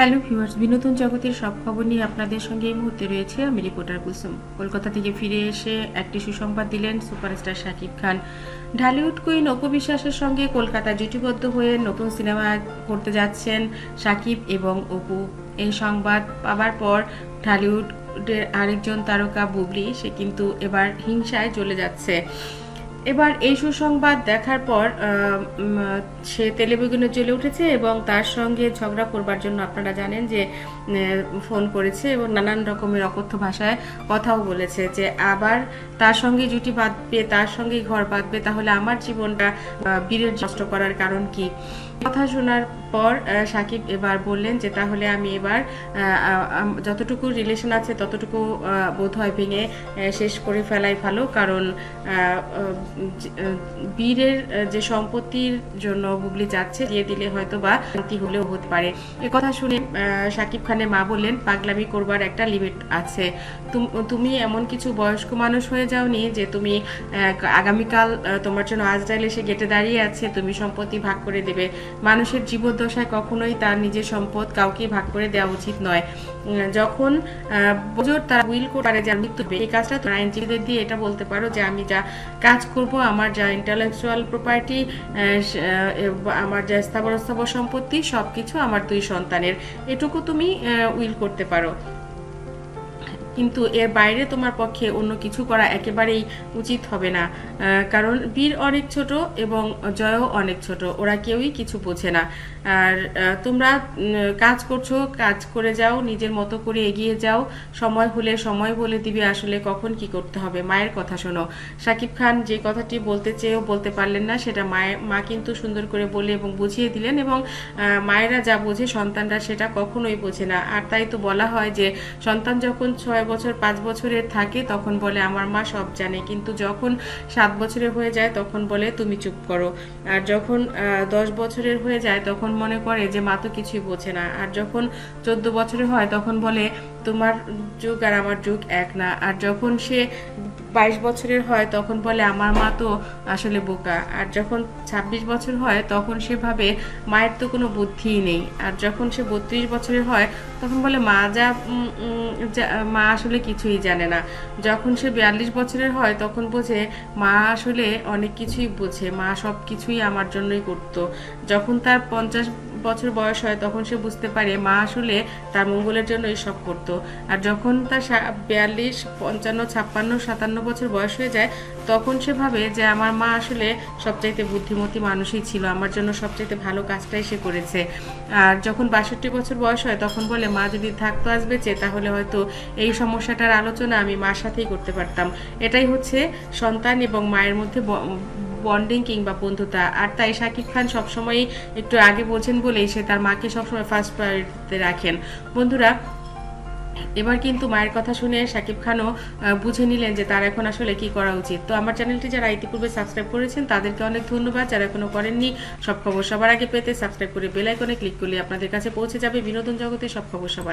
Hello viewers বিনোদন জগতের সব খবর নিয়ে আপনাদের সঙ্গে এই মুহূর্তে রয়েছে আমি রিপোর্টার কুসুম। কলকাতা থেকে ফিরে এসে একটি সুসংবাদ দিলেন সুপারস্টার শাকিব খান। ঢালিউড কুইন অপু বিশ্বাসের সঙ্গে কলকাতা জুটিবদ্ধ হয়ে নতুন সিনেমা করতে যাচ্ছেন শাকিব এবং অপু। এই সংবাদ পাওয়ার পর ঢালিউডের আরেকজন তারকা বুবলি, সে কিন্তু এবার হিংসায় চলে যাচ্ছে। এবার এই সুসংবাদ দেখার পর সে তেলেবেগুনে জ্বলে উঠেছে এবং তার সঙ্গে ঝগড়া করবার জন্য আপনারা জানেন যে ফোন করেছে এবং নানান রকমের অকথ্য ভাষায় কথাও বলেছে যে, আবার তার সঙ্গে জুটি বাঁধবে, তার সঙ্গে ঘর বাঁধবে, তাহলে আমার জীবনটা বীরের নষ্ট করার কারণ কি? কথা শোনার পর সাকিব এবার বললেন যে তাহলে আমি এবার যতটুকু রিলেশন আছে ততটুকু বোধ হয় ভেঙে শেষ করে ফেলাই ভালো। কারণ বীরের যে সম্পত্তির জন্য বুবলি যাচ্ছে, দিয়ে দিলে হয়তো বা শান্তি হলেও হতে পারে। এ কথা শুনে সাকিব খানের মা বললেন, পাগলামি করবার একটা লিমিট আছে। তুম- এমন কিছু বয়স্ক মানুষ হয়ে যাওনি যে তুমি আগামীকাল তোমার জন্য আজরাইল এসে গেটে দাঁড়িয়ে আছে, তুমি সম্পত্তি ভাগ করে দেবে। মানুষের জীবদ্দশায় কখনোই তার নিজের সম্পদ কাউকে ভাগ করে দেওয়া উচিত নয়। যখন বজর তার উইল করতে পারে যে মৃত্যু এই কাজটা তোমার আইনজীবীদের দিয়ে এটা বলতে পারো যে আমি যা কাজ করব আমার যা ইন্টালেকচুয়াল প্রপার্টি আমার যা স্থাবর সম্পত্তি, সবকিছু আমার দুই সন্তানের। এটুকু তুমি উইল করতে পারো। কিন্তু এর বাইরে তোমার পক্ষে অন্য কিছু করা একেবারেই উচিত হবে না। কারণ বীর অনেক ছোট এবং জয়ও অনেক ছোট, ওরা কেউই কিছু বোঝে না। আর তোমরা কাজ করছ, কাজ করে যাও, নিজের মতো করে এগিয়ে যাও, সময় হলে সময় বলে দিবে আসলে কখন কি করতে হবে। মায়ের কথা শোনো। শাকিব খান যে কথাটি বলতে চেয়েও বলতে পারলেন না, সেটা মায়ের মা কিন্তু সুন্দর করে বলে এবং বুঝিয়ে দিলেন এবং মায়েরা যা বোঝে সন্তানরা সেটা কখনোই বোঝে না। আর তাই তো বলা হয় যে সন্তান যখন ছয় বছর, পাঁচ বছরের থাকে, তখন বলে, আমার মা সব জানে। কিন্তু যখন সাত বছরের হয়ে যায়, তখন বলে, তুমি চুপ করো। আর যখন দশ বছরের হয়ে যায়, তখন মনে করে যে, মা তো কিছুই বোঝে না। আর যখন চোদ্দ বছরের হয়, তখন বলে তোমার যুগ আর আমার যুগ এক না। আর যখন সে বাইশ বছরের হয়, তখন বলে, আমার মা তো আসলে বোকা। আর যখন ছাব্বিশ বছর হয়, তখন সে ভাবে, মায়ের তো কোনো বুদ্ধিই নেই। আর যখন সে বত্রিশ বছরের হয়, তখন বলে, মা যা- মা আসলে কিছুই জানে না। যখন সে বিয়াল্লিশ বছরের হয়, তখন বোঝে, মা আসলে অনেক কিছুই বোঝে। মা সব কিছুই আমার জন্যই করতো। যখন তার পঞ্চাশ বছর বয়স হয় তখন সে বুঝতে পারে মা আসলে তার মঙ্গলের জন্য সব করতো। আর যখন তার বিয়াল্লিশ, পঞ্চান্ন, ছাপ্পান্ন, সাতান্ন বছর বয়স হয়ে যায়, তখন সে ভাবে যে আমার মা আসলে সবচাইতে বুদ্ধিমতী মানুষই ছিল, আমার জন্য সবচাইতে ভালো কাজটাই সে করেছে। আর যখন বাষট্টি বছর বয়স হয়, তখন বলে, মা যদি থাকতো আজ বেঁচে, তাহলে হয়তো এই সমস্যাটার আলোচনা আমি মার সাথেই করতে পারতাম। এটাই হচ্ছে সন্তান এবং মায়ের মধ্যে বন্ডিং কিংবা বন্ধুতা। আর তাই শাকিব খান সবসময় একটু আগে বোঝেন বলেই সে তার মাকে সবসময় ফার্স্ট প্রায়োরিটিতে রাখেন। বন্ধুরা, এবার কিন্তু মায়ের কথা শুনে শাকিব খানও বুঝে নিলেন যে তার এখন আসলে কি করা উচিত। তো আমার চ্যানেলটি যারা ইতিপূর্বে সাবস্ক্রাইব করেছেন, তাদেরকে অনেক ধন্যবাদ। যারা এখনও করেননি, সব খবর সবার আগে পেতে সাবস্ক্রাইব করে বেল আইকনে ক্লিক করলে আপনাদের কাছে পৌঁছে যাবে বিনোদন জগতে সব খবর সবার